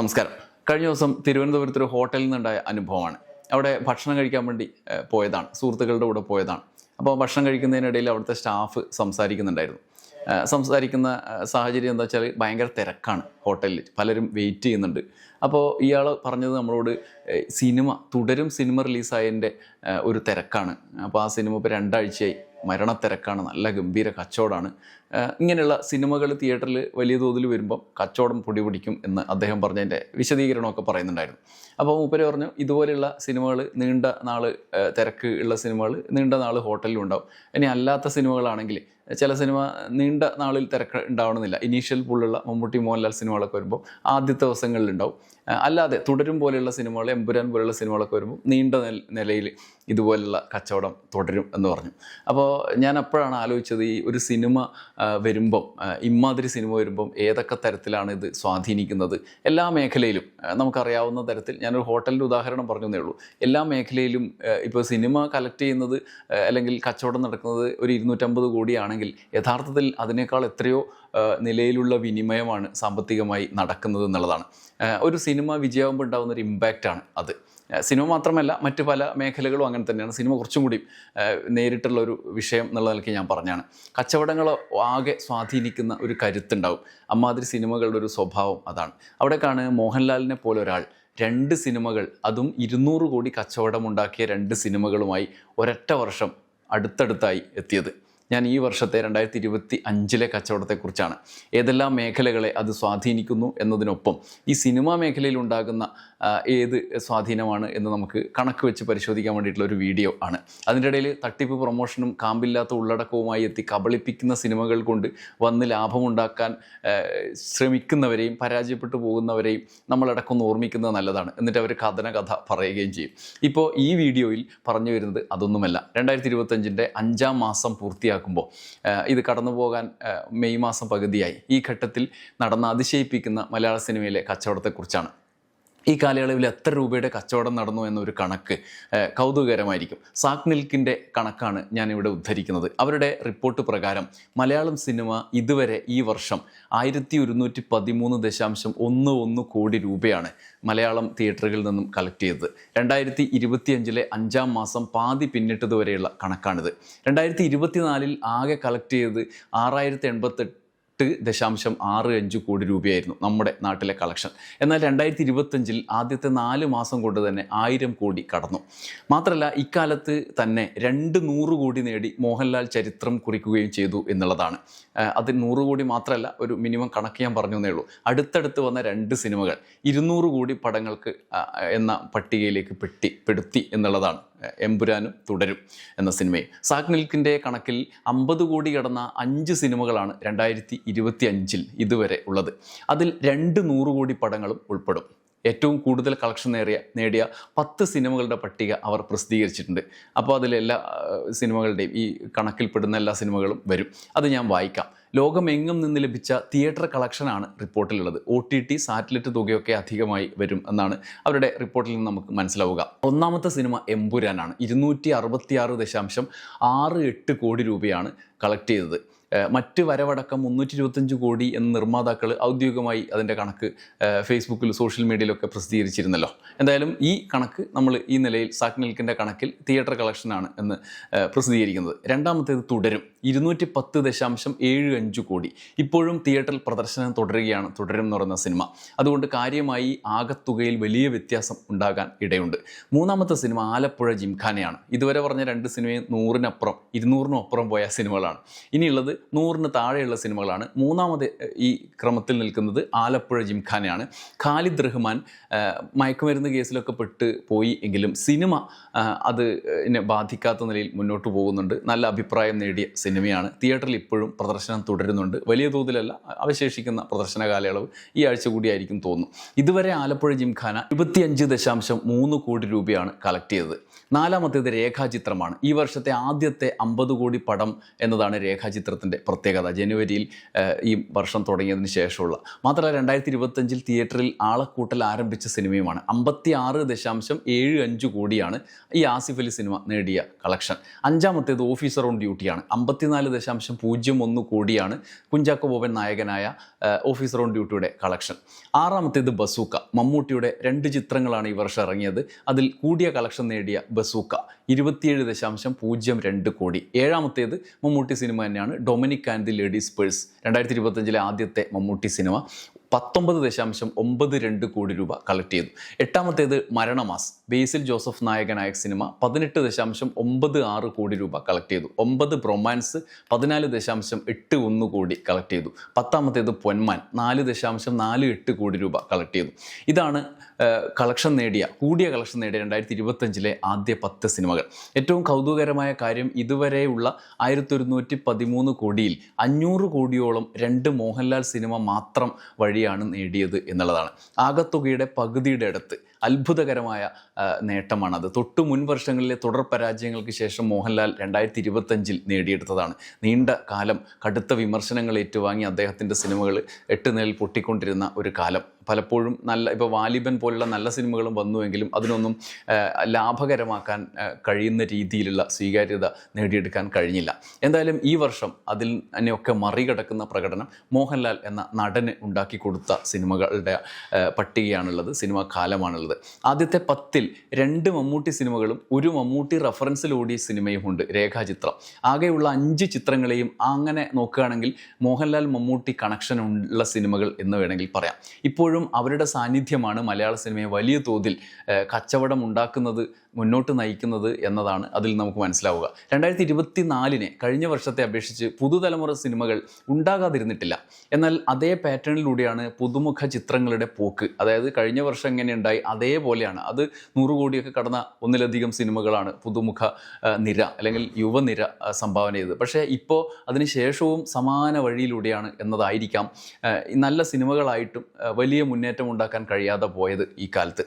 നമസ്കാരം. കഴിഞ്ഞ ദിവസം തിരുവനന്തപുരത്ത് ഒരു ഹോട്ടലിൽ നിന്നുണ്ടായ അനുഭവമാണ്. അവിടെ ഭക്ഷണം കഴിക്കാൻ വേണ്ടി പോയതാണ്. സുഹൃത്തുക്കളുടെ കൂടെ പോയതാണ്. അപ്പോൾ ഭക്ഷണം കഴിക്കുന്നതിനിടയിൽ അവിടുത്തെ സ്റ്റാഫ് സംസാരിക്കുന്നുണ്ടായിരുന്നു. സംസാരിക്കുന്ന സാഹചര്യം എന്താ വെച്ചാൽ ഭയങ്കര തിരക്കാണ് ഹോട്ടലിൽ. പലരും വെയിറ്റ് ചെയ്യുന്നുണ്ട്. അപ്പോൾ ഇയാൾ പറഞ്ഞത് നമ്മളോട് സിനിമ തുടരും സിനിമ റിലീസായതിന്റെ ഒരു തിരക്കാണ്. അപ്പോൾ ആ സിനിമ ഇപ്പോൾ രണ്ടാഴ്ചയായി. മരണത്തിരക്കാണ് നല്ല ഗംഭീര കച്ചവടമാണ്. ഇങ്ങനെയുള്ള സിനിമകൾ തിയേറ്ററിൽ വലിയ തോതിൽ വരുമ്പം കച്ചവടം പൊടി പിടിക്കും എന്ന് അദ്ദേഹം പറഞ്ഞതിന്റെ വിശദീകരണമൊക്കെ പറയുന്നുണ്ടായിരുന്നു. അപ്പോൾ മൂപ്പര് പറഞ്ഞു ഇതുപോലെയുള്ള സിനിമകൾ നീണ്ട നാൾ തിരക്ക് ഉള്ള സിനിമകൾ നീണ്ട നാൾ ഹോട്ടലിലും ഉണ്ടാവും. ഇനി അല്ലാത്ത സിനിമകളാണെങ്കിൽ ചില സിനിമ നീണ്ട നാളിൽ തിരക്ക് ഉണ്ടാവണമെന്നില്ല. ഇനീഷ്യൽ പുള്ളുള്ള മമ്മൂട്ടി മോഹൻലാൽ സിനിമകളൊക്കെ വരുമ്പോൾ ആദ്യത്തെ ദിവസങ്ങളിൽ ഉണ്ടാവും അല്ലാതെ തുടരും പോലെയുള്ള സിനിമകൾ എമ്പുരാൻ പോലെയുള്ള സിനിമകളൊക്കെ വരുമ്പോൾ നീണ്ട നിലയിൽ ഇതുപോലുള്ള കച്ചവടം തുടരും എന്ന് പറഞ്ഞു. അപ്പോൾ ഞാൻ അപ്പോഴാണ് ആലോചിച്ചത് ഈ ഒരു സിനിമ വരുമ്പം ഇമാതിരി സിനിമ വരുമ്പം ഏതൊക്കെ തരത്തിലാണ് ഇത് സ്വാധീനിക്കുന്നത്? എല്ലാ മേഖലയിലും നമുക്കറിയാവുന്ന തരത്തിൽ ഞാനൊരു ഹോട്ടലിന്റെ ഉദാഹരണം പറഞ്ഞതേ ഉള്ളൂ. എല്ലാ മേഖലയിലും ഇപ്പോൾ സിനിമ കളക്ട് ചെയ്യുന്നത് അല്ലെങ്കിൽ കച്ചവടം നടക്കുന്നത് ഒരു ഇരുന്നൂറ്റമ്പത് കോടിയാണെങ്കിൽ യഥാർത്ഥത്തിൽ അതിനേക്കാൾ എത്രയോ നിലയിലുള്ള വിനിമയമാണ് സാമ്പത്തികമായി നടക്കുന്നത് എന്നുള്ളതാണ്. ഒരു സിനിമ വിജയമാകുമ്പോൾ ഉണ്ടാകുന്ന ഒരു ഇമ്പാക്റ്റാണ് അത്. സിനിമ മാത്രമല്ല മറ്റ് പല മേഖലകളും അങ്ങനെ തന്നെയാണ്. സിനിമ കുറച്ചും കൂടി നേരിട്ടുള്ള ഒരു വിഷയം എന്നുള്ള നിലയ്ക്ക് ഞാൻ പറഞ്ഞാണ്. കച്ചവടങ്ങൾ ആകെ സ്വാധീനിക്കുന്ന ഒരു കരുത്തുണ്ടാവും. അമ്മാതിരി സിനിമകളുടെ ഒരു സ്വഭാവം അതാണ്. അവിടേക്കാണ് മോഹൻലാലിനെ പോലെ ഒരാൾ രണ്ട് സിനിമകൾ അതും ഇരുന്നൂറ് കോടി കച്ചവടമുണ്ടാക്കിയ രണ്ട് സിനിമകളുമായി ഒരൊറ്റ വർഷം അടുത്തടുത്തായി എത്തിയത്. ഞാൻ ഈ വർഷത്തെ രണ്ടായിരത്തി ഇരുപത്തി അഞ്ചിലെ കച്ചവടത്തെക്കുറിച്ചാണ്. ഏതെല്ലാം മേഖലകളെ അത് സ്വാധീനിക്കുന്നു എന്നതിനൊപ്പം ഈ സിനിമാ മേഖലയിൽ ഉണ്ടാകുന്ന ഏത് സ്വാധീനമാണ് എന്ന് നമുക്ക് കണക്ക് വെച്ച് പരിശോധിക്കാൻ വേണ്ടിയിട്ടുള്ള ഒരു വീഡിയോ ആണ്. അതിന്റെ ഇടയിൽ തട്ടിപ്പ് പ്രൊമോഷനും കാമ്പില്ലാത്ത ഉള്ളടക്കവുമായി എത്തി കബളിപ്പിക്കുന്ന സിനിമകൾ കൊണ്ട് വന്ന് ലാഭമുണ്ടാക്കാൻ ശ്രമിക്കുന്നവരെയും പരാജയപ്പെട്ടു പോകുന്നവരെയും നമ്മളടക്കം ഒന്ന് ഓർമ്മിക്കുന്നത് നല്ലതാണ്. എന്നിട്ട് അവർ കഥന കഥ പറയുകയും ചെയ്യും. ഇപ്പോൾ ഈ വീഡിയോയിൽ പറഞ്ഞു വരുന്നത് അതൊന്നുമല്ല. രണ്ടായിരത്തി ഇരുപത്തഞ്ചിന്റെ അഞ്ചാം മാസം പൂർത്തിയാക്കുമ്പോൾ ആ, ഇത് കടന്നു പോകാൻ മെയ് മാസം പകുതിയായി. ഈ ഘട്ടത്തിൽ നടന്ന അതിശയിപ്പിക്കുന്ന മലയാള സിനിമയിലെ കച്ചവടത്തെക്കുറിച്ചാണ്. ഈ കാലയളവിൽ എത്ര രൂപയുടെ കച്ചവടം നടന്നു എന്നൊരു കണക്ക് കൗതുകകരമായിരിക്കും. സാക് മിൽക്കിന്റെ കണക്കാണ് ഞാനിവിടെ ഉദ്ധരിക്കുന്നത്. അവരുടെ റിപ്പോർട്ട് പ്രകാരം മലയാളം സിനിമ ഇതുവരെ ഈ വർഷം ആയിരത്തി ഒരുന്നൂറ്റി പതിമൂന്ന് ദശാംശം ഒന്ന് ഒന്ന് കോടി രൂപയാണ് മലയാളം തിയേറ്ററുകളിൽ നിന്നും കളക്ട് ചെയ്തത്. രണ്ടായിരത്തി ഇരുപത്തിയഞ്ചിലെ അഞ്ചാം മാസം പാതി പിന്നിട്ടതുവരെയുള്ള കണക്കാണിത്. രണ്ടായിരത്തി ഇരുപത്തിനാലിൽ ആകെ കളക്ട് ചെയ്തത് ആറായിരത്തി എൺപത്തെട്ട് എട്ട് ദശാംശം ആറ് അഞ്ച് കോടി രൂപയായിരുന്നു നമ്മുടെ നാട്ടിലെ കളക്ഷൻ എന്നാൽ രണ്ടായിരത്തി ഇരുപത്തഞ്ചിൽ ആദ്യത്തെ നാല് മാസം കൊണ്ട് തന്നെ ആയിരം കോടി കടന്നു. മാത്രമല്ല ഇക്കാലത്ത് തന്നെ രണ്ട് നൂറ് കോടി നേടി മോഹൻലാൽ ചരിത്രം കുറിക്കുകയും ചെയ്തു എന്നുള്ളതാണ്. അത് നൂറ് കോടി മാത്രമല്ല ഒരു മിനിമം കണക്ക് ഞാൻ പറഞ്ഞു എന്നേ ഉള്ളൂ. അടുത്തടുത്ത് വന്ന രണ്ട് സിനിമകൾ ഇരുന്നൂറ് കോടി പടങ്ങൾക്ക് എന്ന പട്ടികയിലേക്ക് പെട്ടി പെടുത്തി എന്നുള്ളതാണ്. എമ്പുരാനും തുടരും എന്ന സിനിമയെ സാഗ് മിൽക്കിന്റെ കണക്കിൽ അമ്പത് കോടി കടന്ന അഞ്ച് സിനിമകളാണ് രണ്ടായിരത്തി ഇരുപത്തി അഞ്ചിൽ ഇതുവരെ ഉള്ളത്. അതിൽ രണ്ട് നൂറ് കോടി പടങ്ങളും ഉൾപ്പെടും. ഏറ്റവും കൂടുതൽ കളക്ഷൻ നേടിയ നേടിയ പത്ത് സിനിമകളുടെ പട്ടിക അവർ പ്രസിദ്ധീകരിച്ചിട്ടുണ്ട്. അപ്പോൾ അതിലെല്ലാ സിനിമകളുടെയും ഈ കണക്കിൽപ്പെടുന്ന എല്ലാ സിനിമകളും വരും. അത് ഞാൻ വായിക്കാം. ലോകമെങ്ങും നിന്ന് ലഭിച്ച തിയേറ്റർ കളക്ഷനാണ് റിപ്പോർട്ടിലുള്ളത്. ഒ ടി ടി സാറ്റലൈറ്റ് തുകയൊക്കെ അധികമായി വരും എന്നാണ് അവരുടെ റിപ്പോർട്ടിൽ നിന്ന് നമുക്ക് മനസ്സിലാവുക. ഒന്നാമത്തെ സിനിമ എമ്പുരാനാണ്. ഇരുന്നൂറ്റി അറുപത്തിയാറ് ദശാംശം ആറ് എട്ട് കോടി രൂപയാണ് കളക്ട് ചെയ്തത്. മറ്റ് വരവടക്കം മുന്നൂറ്റി ഇരുപത്തഞ്ച് കോടി എന്ന നിർമ്മാതാക്കൾ ഔദ്യോഗികമായി അതിന്റെ കണക്ക് ഫേസ്ബുക്കിൽ സോഷ്യൽ മീഡിയയിലൊക്കെ പ്രസിദ്ധീകരിച്ചിരുന്നല്ലോ. എന്തായാലും ഈ കണക്ക് നമ്മൾ ഈ നിലയിൽ സാക് മിൽക്കിന്റെ കണക്കിൽ തിയേറ്റർ കളക്ഷനാണ് എന്ന് പ്രസിദ്ധീകരിക്കുന്നത്. രണ്ടാമത്തേത് തുടരും. ഇരുന്നൂറ്റി പത്ത് ദശാംശം ഏഴ് അഞ്ച് കോടി. ഇപ്പോഴും തിയേറ്ററിൽ പ്രദർശനം തുടരുകയാണ് തുടരും എന്ന് പറയുന്ന സിനിമ. അതുകൊണ്ട് കാര്യമായി ആകത്തുകയിൽ വലിയ വ്യത്യാസം ഉണ്ടാകാൻ ഇടയുണ്ട്. മൂന്നാമത്തെ സിനിമ ആലപ്പുഴ ജിംഖാനയാണ്. ഇതുവരെ പറഞ്ഞ രണ്ട് സിനിമയും നൂറിനപ്പുറം ഇരുന്നൂറിനും അപ്പുറം പോയ സിനിമകളാണ്. ഇനിയുള്ളത് നൂറിന് താഴെയുള്ള സിനിമകളാണ്. മൂന്നാമത് ഈ ക്രമത്തിൽ നിൽക്കുന്നത് ആലപ്പുഴ ജിംഖാനയാണ്. ഖാലിദ് റഹ്മാൻ മയക്കുമരുന്ന് കേസിലൊക്കെ പെട്ട് പോയി എങ്കിലും സിനിമ അത് ബാധിക്കാത്ത നിലയിൽ മുന്നോട്ട് പോകുന്നുണ്ട്. നല്ല അഭിപ്രായം നേടിയ സിനിമയാണ്. തിയേറ്ററിൽ ഇപ്പോഴും പ്രദർശനം തുടരുന്നുണ്ട്. വലിയ തോതിലല്ല അവശേഷിക്കുന്ന പ്രദർശന കാലയളവ് ഈ ആഴ്ച കൂടിയായിരിക്കും തോന്നുന്നു. ഇതുവരെ ആലപ്പുഴ ജിംഖാന ഇരുപത്തിയഞ്ച് ദശാംശം മൂന്ന് കോടി രൂപയാണ് കളക്ട് ചെയ്തത്. നാലാമത്തേത് രേഖാചിത്രമാണ്. ഈ വർഷത്തെ ആദ്യത്തെ അമ്പത് കോടി പടം എന്നതാണ് രേഖാചിത്രത്തിന്റെ ചിത്രത്തിന്റെ പ്രത്യേകത ജനുവരിയിൽ ഈ വർഷം തുടങ്ങിയതിന് ശേഷമുള്ള. മാത്രമല്ല രണ്ടായിരത്തി ഇരുപത്തഞ്ചിൽ തിയേറ്ററിൽ ആളക്കൂട്ടൽ ആരംഭിച്ച സിനിമയുമാണ്. അമ്പത്തി ആറ് ദശാംശം ഏഴ് അഞ്ച് കോടിയാണ് ഈ ആസിഫ് അലി സിനിമ നേടിയ കളക്ഷൻ. അഞ്ചാമത്തേത് ഓഫീസർ ഓൺ ഡ്യൂട്ടിയാണ്. അമ്പത്തിനാല് ദശാംശം പൂജ്യം ഒന്ന് കോടിയാണ് കുഞ്ചാക്കോ ബോബൻ നായകനായ ഓഫീസർ ഓൺ ഡ്യൂട്ടിയുടെ കളക്ഷൻ. ആറാമത്തേത് ബസൂക്ക. മമ്മൂട്ടിയുടെ രണ്ട് ചിത്രങ്ങളാണ് ഈ വർഷം ഇറങ്ങിയത്. അതിൽ കൂടിയ കളക്ഷൻ നേടിയ ബസൂക്ക. ഇരുപത്തിയേഴ് ദശാംശം പൂജ്യം രണ്ട് കോടി. ഏഴാമത്തേത് മമ്മൂട്ടി സിനിമ തന്നെയാണ്. Dominic and the ladies purse. രണ്ടായിരത്തി ഇരുപത്തഞ്ചിലെ ആദ്യത്തെ മമ്മൂട്ടി സിനിമ. പത്തൊമ്പത് ദശാംശം ഒമ്പത് രണ്ട് കോടി രൂപ കളക്ട് ചെയ്തു. എട്ടാമത്തേത് മരണമാസ്. ബേസിൽ ജോസഫ് നായകനായ സിനിമ പതിനെട്ട് ദശാംശം ഒമ്പത് ആറ് കോടി രൂപ കളക്ട് ചെയ്തു. ഒമ്പത് ബ്രൊമാൻസ് പതിനാല് ദശാംശം എട്ട് ഒന്ന് കോടി കളക്ട് ചെയ്തു. പത്താമത്തേത് പൊന്മാൻ നാല് ദശാംശം നാല് എട്ട് കോടി രൂപ കളക്ട് ചെയ്തു. ഇതാണ് കളക്ഷൻ നേടിയ കൂടിയ കളക്ഷൻ നേടിയ രണ്ടായിരത്തി ഇരുപത്തഞ്ചിലെ ആദ്യ പത്ത് സിനിമകൾ. ഏറ്റവും കൗതുകകരമായ കാര്യം ഇതുവരെയുള്ള ആയിരത്തി ഒരുന്നൂറ്റി പതിമൂന്ന് കോടിയിൽ അഞ്ഞൂറ് കോടിയോളം രണ്ട് മോഹൻലാൽ സിനിമ മാത്രം വഴിയാണ് നേടിയത് എന്നുള്ളതാണ്. ആകത്തുകയുടെ പകുതിയുടെ അടുത്ത് അത്ഭുതകരമായ നേട്ടമാണത്. തൊട്ടു മുൻ വർഷങ്ങളിലെ തുടർ പരാജയങ്ങൾക്ക് ശേഷം മോഹൻലാൽ രണ്ടായിരത്തി ഇരുപത്തഞ്ചിൽ നേടിയെടുത്തതാണ്. നീണ്ട കാലം കടുത്ത വിമർശനങ്ങൾ ഏറ്റുവാങ്ങി അദ്ദേഹത്തിന്റെ സിനിമകൾ എട്ട് നിലയിൽ പൊട്ടിക്കൊണ്ടിരുന്ന ഒരു കാലം. പലപ്പോഴും നല്ല ഇപ്പോൾ വാലിബൻ പോലുള്ള നല്ല സിനിമകളും വന്നുവെങ്കിലും അതിനൊന്നും ലാഭകരമാക്കാൻ കഴിയുന്ന രീതിയിലുള്ള സ്വീകാര്യത നേടിയെടുക്കാൻ കഴിഞ്ഞില്ല. എന്തായാലും ഈ വർഷം അതിൽ തന്നെയൊക്കെ മറികടക്കുന്ന പ്രകടനം മോഹൻലാൽ എന്ന നടന് ഉണ്ടാക്കി കൊടുത്ത സിനിമകളുടെ പട്ടികയാണുള്ളത് സിനിമാ കാലമാണുള്ളത്. ആദ്യത്തെ പത്തിൽ രണ്ട് മമ്മൂട്ടി സിനിമകളും ഒരു മമ്മൂട്ടി റഫറൻസിൽ ഓടിയ സിനിമയും ഉണ്ട് രേഖാചിത്രം. ആകെയുള്ള അഞ്ച് ചിത്രങ്ങളെയും അങ്ങനെ നോക്കുകയാണെങ്കിൽ മോഹൻലാൽ മമ്മൂട്ടി കണക്ഷൻ ഉള്ള സിനിമകൾ എന്ന് വേണമെങ്കിൽ പറയാം. ഇപ്പോഴും അവരുടെ സാന്നിധ്യമാണ് മലയാള സിനിമയെ വലിയ തോതിൽ കച്ചവടം ഉണ്ടാക്കുന്നത് മുന്നോട്ട് നയിക്കുന്നത് എന്നതാണ് അതിൽ നമുക്ക് മനസ്സിലാവുക. രണ്ടായിരത്തി ഇരുപത്തി നാലിനെ കഴിഞ്ഞ വർഷത്തെ അപേക്ഷിച്ച് പുതുതലമുറ സിനിമകൾ ഉണ്ടാകാതിരുന്നിട്ടില്ല. എന്നാൽ അതേ പാറ്റേണിലൂടെയാണ് പുതുമുഖ ചിത്രങ്ങളുടെ പോക്ക്. അതായത് കഴിഞ്ഞ വർഷം എങ്ങനെ ഉണ്ടായി അതേപോലെയാണ്. അത് നൂറ് കോടിയൊക്കെ കടന്ന ഒന്നിലധികം സിനിമകളാണ് പുതുമുഖ നിര അല്ലെങ്കിൽ യുവനിര സംഭാവന ചെയ്തത്. പക്ഷേ ഇപ്പോൾ അതിന് ശേഷവും സമാന വഴിയിലൂടെയാണ് എന്നതായിരിക്കാം നല്ല സിനിമകളായിട്ടും വലിയ മുന്നേറ്റം ഉണ്ടാക്കാൻ കഴിയാതെ പോയത് ഈ കാലത്ത്.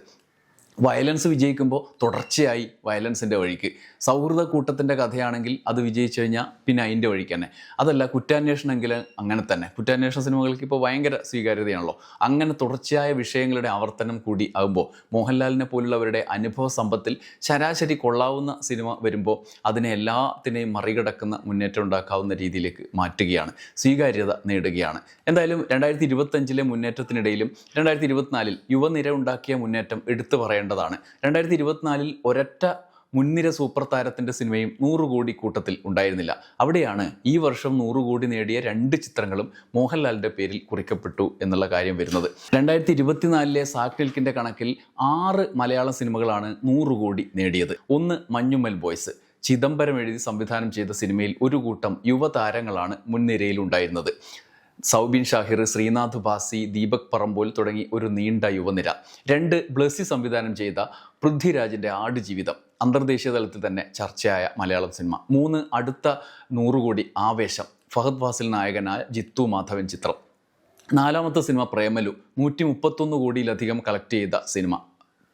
വയലൻസ് വിജയിക്കുമ്പോൾ തുടർച്ചയായി വയലൻസിന്റെ വഴിക്ക്. സൗഹൃദ കൂട്ടത്തിന്റെ കഥയാണെങ്കിൽ അത് വിജയിച്ചു കഴിഞ്ഞാൽ പിന്നെ അതിന്റെ വഴിക്ക് തന്നെ. അതല്ല കുറ്റാന്വേഷണമെങ്കിൽ അങ്ങനെ തന്നെ. കുറ്റാന്വേഷണ സിനിമകൾക്ക് ഇപ്പോൾ ഭയങ്കര സ്വീകാര്യതയാണല്ലോ. അങ്ങനെ തുടർച്ചയായ വിഷയങ്ങളുടെ ആവർത്തനം കൂടി ആകുമ്പോൾ മോഹൻലാലിനെ പോലുള്ളവരുടെ അനുഭവ സമ്പത്തിൽ ശരാശരി കൊള്ളാവുന്ന സിനിമ വരുമ്പോൾ അതിനെ എല്ലാത്തിനെയും മറികടക്കുന്ന മുന്നേറ്റം ഉണ്ടാക്കാവുന്ന രീതിയിലേക്ക് മാറ്റുകയാണ്. സ്വീകാര്യത നേടുകയാണ്. എന്തായാലും രണ്ടായിരത്തി ഇരുപത്തഞ്ചിലെ മുന്നേറ്റത്തിനിടയിലും രണ്ടായിരത്തി ഇരുപത്തിനാലിൽ യുവനിര ഉണ്ടാക്കിയ മുന്നേറ്റം എടുത്തു പറയേണ്ടതാണ്. രണ്ടായിരത്തി ഇരുപത്തിനാലിൽ ഒരൊറ്റ മുൻനിര സൂപ്പർ താരത്തിന്റെ സിനിമയും നൂറ് കോടി കൂട്ടത്തിൽ ഉണ്ടായിരുന്നില്ല. അവിടെയാണ് ഈ വർഷം നൂറ് കോടി നേടിയ രണ്ട് ചിത്രങ്ങളും മോഹൻലാലിന്റെ പേരിൽ കുറിക്കപ്പെട്ടു എന്നുള്ള കാര്യം വരുന്നത്. രണ്ടായിരത്തി ഇരുപത്തിനാലിലെ സാക്ടിൽക്കിന്റെ കണക്കിൽ ആറ് മലയാള സിനിമകളാണ് നൂറ് കോടി നേടിയത്. ഒന്ന് മഞ്ഞുമൽ ബോയ്സ്. ചിദംബരം എഴുതി സംവിധാനം ചെയ്ത സിനിമയിൽ ഒരു കൂട്ടം യുവതാരങ്ങളാണ് മുൻനിരയിലുണ്ടായിരുന്നത് സൗബിൻ ഷാഹിർ ശ്രീനാഥ് ഭാസി ദീപക് പറമ്പോൽ തുടങ്ങി ഒരു നീണ്ട യുവനിര. രണ്ട് ബ്ലസ്സി സംവിധാനം ചെയ്ത പൃഥ്വിരാജിന്റെ ആടുജീവിതം അന്തർദേശീയ തലത്തിൽ തന്നെ ചർച്ചയായ മലയാളം സിനിമ. മൂന്ന് അടുത്ത നൂറുകോടി ആവേശം. ഫഹദ് ഫാസിൽ നായകനായ ജിത്തു മാധവൻ ചിത്രം. നാലാമത്തെ സിനിമ പ്രേമലു. നൂറ്റി മുപ്പത്തൊന്ന് കോടിയിലധികം കളക്ട് ചെയ്ത സിനിമ.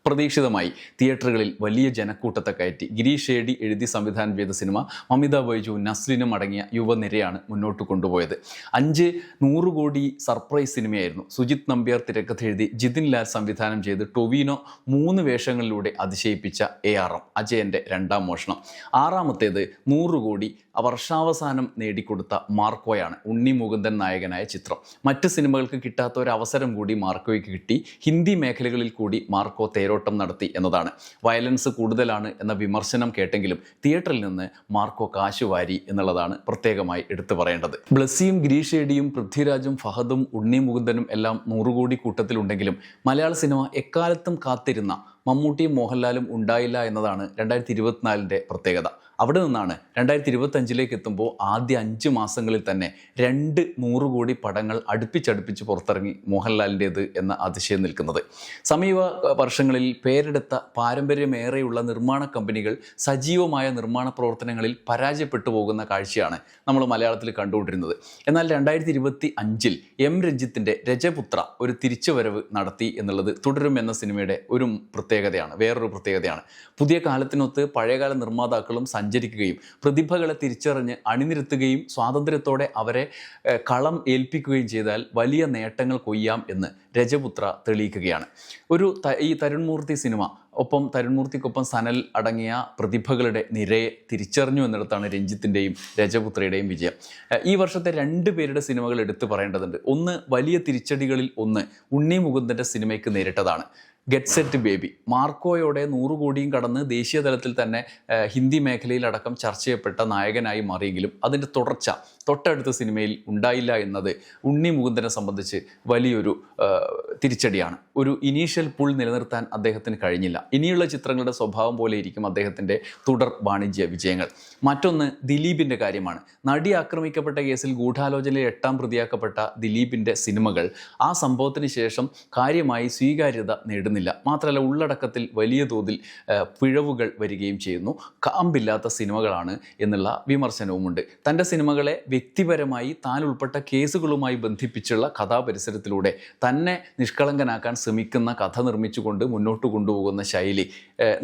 പ്രതീക്ഷിതമായി തിയേറ്ററുകളിൽ വലിയ ജനക്കൂട്ടത്തെ കയറ്റി. ഗിരീഷ് ഷേഡി എഴുതി സംവിധാനം ചെയ്ത സിനിമ മമിത ബൈജു നസ്ലിനും അടങ്ങിയ യുവനിരയാണ് മുന്നോട്ട് കൊണ്ടുപോയത്. അഞ്ച് നൂറ് കോടി സർപ്രൈസ് സിനിമയായിരുന്നു. സുജിത് നമ്പ്യാർ തിരക്കഥ എഴുതി ജിതിൻ ലാൽ സംവിധാനം ചെയ്ത് ടൊവിനോ മൂന്ന് വേഷങ്ങളിലൂടെ അതിശയിപ്പിച്ച എ ആർ എം അജയന്റെ രണ്ടാം മോഷണം. ആറാമത്തേത് നൂറ് കോടി വർഷാവസാനം നേടിക്കൊടുത്ത മാർക്കോയാണ് ഉണ്ണി മുകുന്ദൻ നായകനായ ചിത്രം. മറ്റ് സിനിമകൾക്ക് കിട്ടാത്ത ഒരു അവസരം കൂടി മാർക്കോയ്ക്ക് കിട്ടി. ഹിന്ദി മേഖലകളിൽ കൂടി മാർക്കോ തേരോട്ടം നടത്തി എന്നതാണ്. വയലൻസ് കൂടുതലാണ് എന്ന വിമർശനം കേട്ടെങ്കിലും തിയേറ്ററിൽ നിന്ന് മാർക്കോ കാശുവാരി എന്നുള്ളതാണ് പ്രത്യേകമായി എടുത്തു പറയേണ്ടത്. ബ്ലസ്സിയും ഗിരീഷേടിയും പൃഥ്വിരാജും ഫഹദും ഉണ്ണി മുകുന്ദനും എല്ലാം നൂറുകോടി കൂട്ടത്തിലുണ്ടെങ്കിലും മലയാള സിനിമ എക്കാലത്തും കാത്തിരുന്ന മമ്മൂട്ടിയും മോഹൻലാലും ഉണ്ടായില്ല എന്നതാണ് രണ്ടായിരത്തി ഇരുപത്തിനാലിന്റെ പ്രത്യേകത. അവിടെ നിന്നാണ് രണ്ടായിരത്തി ഇരുപത്തഞ്ചിലേക്ക് എത്തുമ്പോൾ ആദ്യ അഞ്ച് മാസങ്ങളിൽ തന്നെ രണ്ട് നൂറ് കോടി പടങ്ങൾ അടുപ്പിച്ചടുപ്പിച്ച് പുറത്തിറങ്ങി മോഹൻലാലിന്റേത് എന്ന അതിശയം നിൽക്കുന്നത്. സമീപ വർഷങ്ങളിൽ പേരെടുത്ത പാരമ്പര്യമേറെയുള്ള നിർമ്മാണ കമ്പനികൾ സജീവമായ നിർമ്മാണ പ്രവർത്തനങ്ങളിൽ പരാജയപ്പെട്ടു പോകുന്ന കാഴ്ചയാണ് നമ്മൾ മലയാളത്തിൽ കണ്ടുകൊണ്ടിരുന്നത്. എന്നാൽ രണ്ടായിരത്തി ഇരുപത്തി അഞ്ചിൽ എം രഞ്ജിത്തിന്റെ രജപുത്ര ഒരു തിരിച്ചുവരവ് നടത്തി എന്നുള്ളത് തുടരും എന്ന സിനിമയുടെ ഒരു പ്രത്യേകതയാണ് വേറൊരു പ്രത്യേകതയാണ്. പുതിയ കാലത്തിനൊത്ത് പഴയകാല നിർമ്മാതാക്കളും സഞ്ചരിക്കുകയും പ്രതിഭകളെ തിരിച്ചറിഞ്ഞ് അണിനിരത്തുകയും സ്വാതന്ത്ര്യത്തോടെ അവരെ കളം ഏൽപ്പിക്കുകയും ചെയ്താൽ വലിയ നേട്ടങ്ങൾ കൊയ്യാം എന്ന് രജപുത്ര തെളിയിക്കുകയാണ്. ഒരു ഈ തരുൺമൂർത്തി സിനിമ ഒപ്പം തരുൺമൂർത്തിക്കൊപ്പം സനൽ അടങ്ങിയ പ്രതിഭകളുടെ നിരയെ തിരിച്ചറിഞ്ഞു എന്നിടത്താണ് രഞ്ജിത്തിന്റെയും രജപുത്രയുടെയും വിജയം. ഈ വർഷത്തെ രണ്ട് പേരുടെ സിനിമകൾ എടുത്തു പറയേണ്ടതുണ്ട്. ഒന്ന് വലിയ തിരിച്ചടികളിൽ ഒന്ന് ഉണ്ണി മുകുന്ദന്റെ സിനിമയ്ക്ക് നേരിട്ടതാണ്. Get set baby. മാർക്കോയോടെ നൂറ് കോടിയും കടന്ന് ദേശീയ തലത്തിൽ തന്നെ ഹിന്ദി മേഖലയിലടക്കം ചർച്ച ചെയ്യപ്പെട്ട നായകനായി മാറിയെങ്കിലും അതിന്റെ തുടർച്ച തൊട്ടടുത്ത സിനിമയിൽ ഉണ്ടായില്ല എന്നത് ഉണ്ണി മുകുന്ദനെ സംബന്ധിച്ച് വലിയൊരു തിരിച്ചടിയാണ്. ഒരു ഇനീഷ്യൽ പുൾ നിലനിർത്താൻ അദ്ദേഹത്തിന് കഴിഞ്ഞില്ല. ഇനിയുള്ള ചിത്രങ്ങളുടെ സ്വഭാവം പോലെ ഇരിക്കും അദ്ദേഹത്തിന്റെ തുടർ വാണിജ്യ വിജയങ്ങൾ. മറ്റൊന്ന് ദിലീപിന്റെ കാര്യമാണ്. നടി ആക്രമിക്കപ്പെട്ട കേസിൽ ഗൂഢാലോചനയിൽ എട്ടാം പ്രതിയാക്കപ്പെട്ട ദിലീപിന്റെ സിനിമകൾ ആ സംഭവത്തിന് ശേഷം കാര്യമായി സ്വീകാര്യത നേടുന്നില്ല. മാത്രമല്ല ഉള്ളടക്കത്തിൽ വലിയ തോതിൽ പിഴവുകൾ വരികയും ചെയ്യുന്നു. കാമ്പില്ലാത്ത സിനിമകളാണ് എന്നുള്ള വിമർശനവുമുണ്ട്. തന്റെ സിനിമകളെ വ്യക്തിപരമായി താൻ ഉൾപ്പെട്ട കേസുകളുമായി ബന്ധിപ്പിച്ചുള്ള കഥാപരിസരത്തിലൂടെ തന്നെ നിഷ്കളങ്കനാക്കാൻ ശ്രമിക്കുന്ന കഥ നിർമ്മിച്ചുകൊണ്ട് മുന്നോട്ട് കൊണ്ടുപോകുന്ന ശൈലി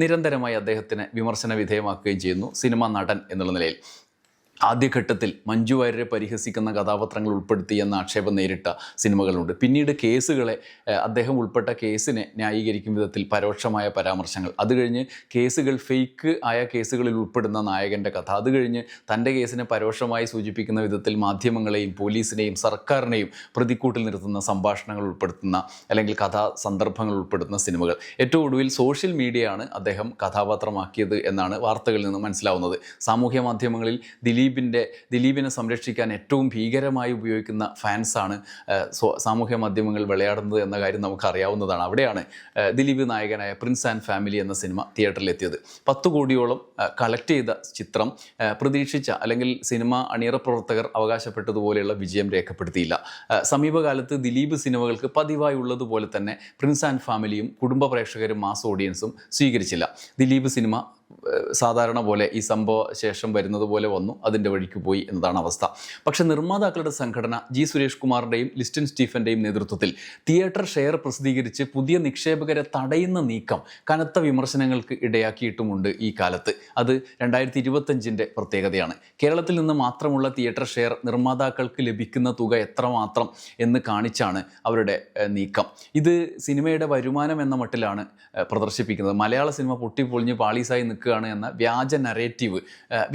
നിരന്തരമായി അദ്ദേഹത്തിന് വിമർശന വിധേയമാക്കുകയും ചെയ്യുന്നു സിനിമാ നടൻ എന്നുള്ള നിലയിൽ. ആദ്യഘട്ടത്തിൽ മഞ്ജു വാര്യരെ പരിഹസിക്കുന്ന കഥാപാത്രങ്ങൾ ഉൾപ്പെടുത്തി എന്ന ആക്ഷേപം നേരിട്ട സിനിമകളുണ്ട്. പിന്നീട് കേസുകളെ അദ്ദേഹം ഉൾപ്പെട്ട കേസിനെ ന്യായീകരിക്കും വിധത്തിൽ പരോക്ഷമായ പരാമർശങ്ങൾ. അത് കഴിഞ്ഞ് കേസുകൾ ഫേക്ക് ആയ കേസുകളിൽ ഉൾപ്പെടുന്ന നായകന്റെ കഥ. അത് കഴിഞ്ഞ് തന്റെ കേസിനെ പരോക്ഷമായി സൂചിപ്പിക്കുന്ന വിധത്തിൽ മാധ്യമങ്ങളെയും പോലീസിനെയും സർക്കാരിനെയും പ്രതിക്കൂട്ടിൽ നിർത്തുന്ന സംഭാഷണങ്ങൾ ഉൾപ്പെടുത്തുന്ന അല്ലെങ്കിൽ കഥാ സന്ദർഭങ്ങൾ ഉൾപ്പെടുത്തുന്ന സിനിമകൾ. ഏറ്റവും ഒടുവിൽ സോഷ്യൽ മീഡിയയാണ് അദ്ദേഹം കഥാപാത്രമാക്കിയത് എന്നാണ് വാർത്തകളിൽ നിന്ന് മനസ്സിലാവുന്നത്. സാമൂഹ്യ മാധ്യമങ്ങളിൽ ദിലീപിന്റെ ദിലീപിനെ സംരക്ഷിക്കാൻ ഏറ്റവും ഭീകരമായി ഉപയോഗിക്കുന്ന ഫാൻസാണ് സാമൂഹ്യ മാധ്യമങ്ങൾ വിളയാടുന്നത് എന്ന കാര്യം നമുക്ക് അറിയാവുന്നതാണ് അവിടെയാണ് ദിലീപ് നായകനായ പ്രിൻസ് ആൻഡ് ഫാമിലി എന്ന സിനിമ തിയേറ്ററിലെത്തിയത് പത്ത് കോടിയോളം കളക്ട് ചെയ്ത ചിത്രം പ്രതീക്ഷിച്ച അല്ലെങ്കിൽ സിനിമ അണിയറ പ്രവർത്തകർ അവകാശപ്പെട്ടതുപോലെയുള്ള വിജയം രേഖപ്പെടുത്തിയില്ല. സമീപകാലത്ത് ദിലീപ് സിനിമകൾക്ക് പതിവായി ഉള്ളതുപോലെ തന്നെ പ്രിൻസ് ആൻഡ് ഫാമിലിയും കുടുംബ പ്രേക്ഷകരും മാസ് ഓഡിയൻസും സ്വീകരിച്ചില്ല. ദിലീപ് സിനിമ സാധാരണ പോലെ ഈ സംഭവ ശേഷം വരുന്നത് പോലെ വന്നു അതിന്റെ വഴിക്ക് പോയി എന്നതാണ് അവസ്ഥ. പക്ഷെ നിർമ്മാതാക്കളുടെ സംഘടന ജി സുരേഷ് കുമാറിന്റെയും ലിസ്റ്റിൻ സ്റ്റീഫന്റെയും നേതൃത്വത്തിൽ തിയേറ്റർ ഷെയർ പ്രസിദ്ധീകരിച്ച് പുതിയ നിക്ഷേപകരെ തടയുന്ന നീക്കം കനത്ത വിമർശനങ്ങൾക്ക് ഇടയാക്കിയിട്ടുമുണ്ട് ഈ കാലത്ത്. അത് രണ്ടായിരത്തി ഇരുപത്തഞ്ചിന്റെ പ്രത്യേകതയാണ്. കേരളത്തിൽ നിന്ന് മാത്രമുള്ള തിയേറ്റർ ഷെയർ നിർമ്മാതാക്കൾക്ക് ലഭിക്കുന്ന തുക എത്രമാത്രം എന്ന് കാണിച്ചാണ് അവരുടെ നീക്കം. ഇത് സിനിമയുടെ വരുമാനം എന്ന മട്ടിലാണ് പ്രദർശിപ്പിക്കുന്നത്. മലയാള സിനിമ പൊട്ടിപ്പൊളിഞ്ഞ് പാളീസായി നിൽക്കുകയാണ് എന്ന വ്യാജ നറേറ്റീവ്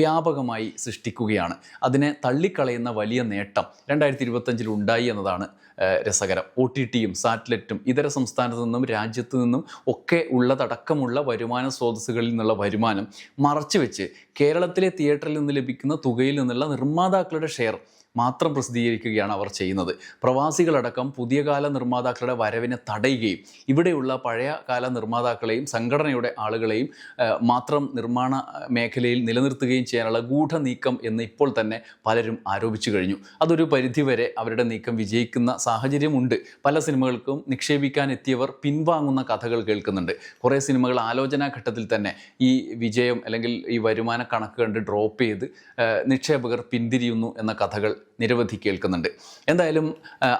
വ്യാപകമായി സൃഷ്ടിക്കുകയാണ്. അതിനെ തള്ളിക്കളയുന്ന വലിയ നേട്ടം രണ്ടായിരത്തി ഇരുപത്തഞ്ചിൽ ഉണ്ടായി എന്നതാണ് രസകരം. ഒ ടി ടിയും സാറ്റലൈറ്റും ഇതര സംസ്ഥാനത്തു നിന്നും രാജ്യത്തു നിന്നും ഒക്കെ ഉള്ളതടക്കമുള്ള വരുമാന സ്രോതസ്സുകളിൽ നിന്നുള്ള വരുമാനം മറച്ചു വെച്ച് കേരളത്തിലെ തിയേറ്ററിൽ നിന്ന് ലഭിക്കുന്ന തുകയിൽ നിന്നുള്ള നിർമ്മാതാക്കളുടെ ഷെയർ മാത്രം പ്രസിദ്ധീകരിക്കുകയാണ് അവർ ചെയ്യുന്നത്. പ്രവാസികളടക്കം പുതിയ കാല നിർമ്മാതാക്കളുടെ വരവിനെ തടയുകയും ഇവിടെയുള്ള പഴയ കാല നിർമ്മാതാക്കളെയും സംഘടനയുടെ ആളുകളെയും മാത്രം നിർമ്മാണ മേഖലയിൽ നിലനിർത്തുകയും ചെയ്യാനുള്ള ഗൂഢ നീക്കം എന്ന് ഇപ്പോൾ തന്നെ പലരും ആരോപിച്ചു കഴിഞ്ഞു. അതൊരു പരിധിവരെ അവരുടെ നീക്കം വിജയിക്കുന്ന സാഹചര്യമുണ്ട്. പല സിനിമകൾക്കും നിക്ഷേപിക്കാൻ എത്തിയവർ പിൻവാങ്ങുന്ന കഥകൾ കേൾക്കുന്നുണ്ട്. കുറേ സിനിമകൾ ആലോചനാ ഘട്ടത്തിൽ തന്നെ ഈ വിജയം അല്ലെങ്കിൽ ഈ വരുമാന കണക്ക് കണ്ട് ഡ്രോപ്പ് ചെയ്ത് നിക്ഷേപകർ പിന്തിരിയുന്നു എന്ന കഥകൾ നിരവധി കേൾക്കുന്നുണ്ട്. എന്തായാലും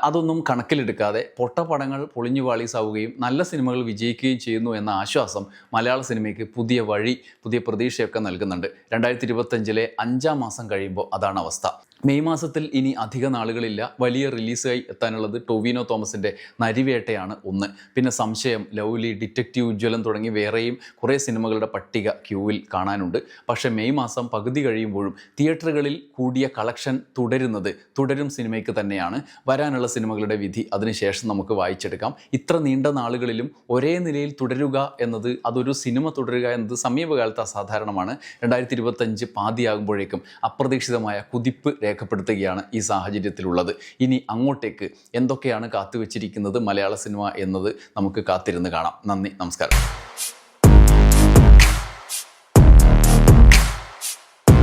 അതൊന്നും കണക്കിലെടുക്കാതെ പൊട്ടപ്പടങ്ങൾ പൊളിഞ്ഞു പാളീസാവുകയും നല്ല സിനിമകൾ വിജയിക്കുകയും ചെയ്യുന്നു എന്ന ആശ്വാസം മലയാള സിനിമയ്ക്ക് പുതിയ വഴി പുതിയ പ്രതീക്ഷയൊക്കെ നൽകുന്നുണ്ട്. രണ്ടായിരത്തി ഇരുപത്തഞ്ചിലെ അഞ്ചാം മാസം കഴിയുമ്പോൾ അതാണ് അവസ്ഥ. മെയ് മാസത്തിൽ ഇനി അധിക നാളുകളില്ല. വലിയ റിലീസായി എത്താനുള്ളത് ടൊവിനോ തോമസിന്റെ നരിവേട്ടയാണ് ഒന്ന്. പിന്നെ സംശയം ലൗലി ഡിറ്റക്റ്റീവ് ഉജ്ജ്വലം തുടങ്ങി വേറെയും കുറേ സിനിമകളുടെ പട്ടിക ക്യൂവിൽ കാണാനുണ്ട്. പക്ഷേ മെയ് മാസം പകുതി കഴിയുമ്പോഴും തിയേറ്ററുകളിൽ കൂടിയ കളക്ഷൻ തുടരുന്നത് തുടരും സിനിമയ്ക്ക് തന്നെയാണ്. വരാനുള്ള സിനിമകളുടെ വിധി അതിനുശേഷം നമുക്ക് വായിച്ചെടുക്കാം. ഇത്ര നീണ്ട നാളുകളിലും ഒരേ നിലയിൽ തുടരുക എന്നത് അതൊരു സിനിമ തുടരുക എന്നത് സമീപകാലത്ത് അസാധാരണമാണ്. രണ്ടായിരത്തി ഇരുപത്തഞ്ച് പാതിയാകുമ്പോഴേക്കും അപ്രതീക്ഷിതമായ കുതിപ്പ് രേഖപ്പെടുത്തുകയാണ് ഈ സാഹചര്യത്തിലുള്ളത്. ഇനി അങ്ങോട്ടേക്ക് എന്തൊക്കെയാണ് കാത്തുവെച്ചിരിക്കുന്നത് മലയാള സിനിമ എന്നത് നമുക്ക് കാത്തിരുന്ന് കാണാം. നന്ദി നമസ്കാരം.